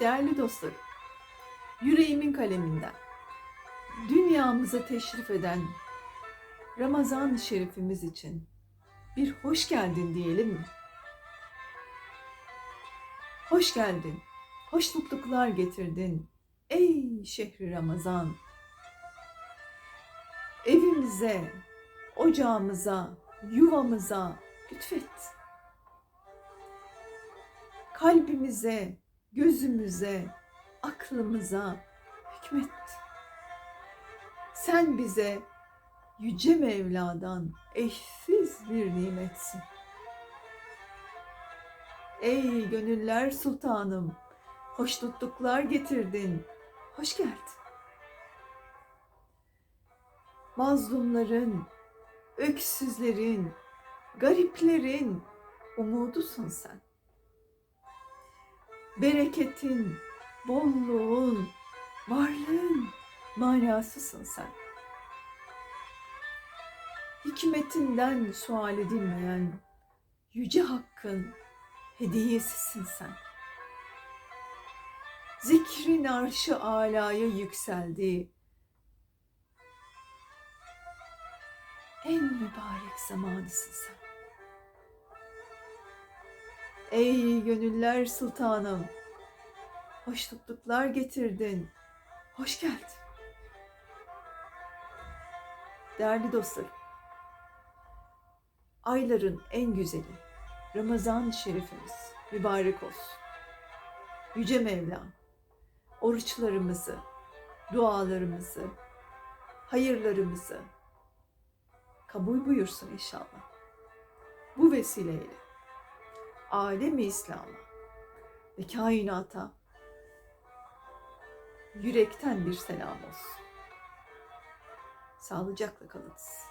Değerli dostlarım, yüreğimin kaleminden dünyamıza teşrif eden Ramazan-ı Şerifimiz için bir hoş geldin diyelim mi? Hoş geldin, hoş mutluluklar getirdin ey şehri Ramazan. Evimize, ocağımıza, yuvamıza lütfet. Kalbimize, gözümüze, aklımıza hükmet. Sen bize yüce Mevla'dan eşsiz bir nimetsin. Ey gönüller sultanım, hoşnutluklar getirdin, hoş geldin. Mazlumların, öksüzlerin, gariplerin umudusun sen bereketin, bolluğun, varlığın manasısın sen. Hikmetinden sual edilmeyen yüce hakkın hediyesisin sen. Zikrin arşı alaya yükseldi. En mübarek zamanısın sen. Ey gönüller sultanım, hoşnutluklar getirdin, hoş geldin. Değerli dostlarım, ayların en güzeli Ramazan-ı Şerifimiz mübarek olsun. Yüce Mevla, oruçlarımızı, dualarımızı, hayırlarımızı kabul buyursun inşallah. Bu vesileyle alemi İslam'a ve kainata yürekten bir selam olsun. Sağlıcakla kalınız.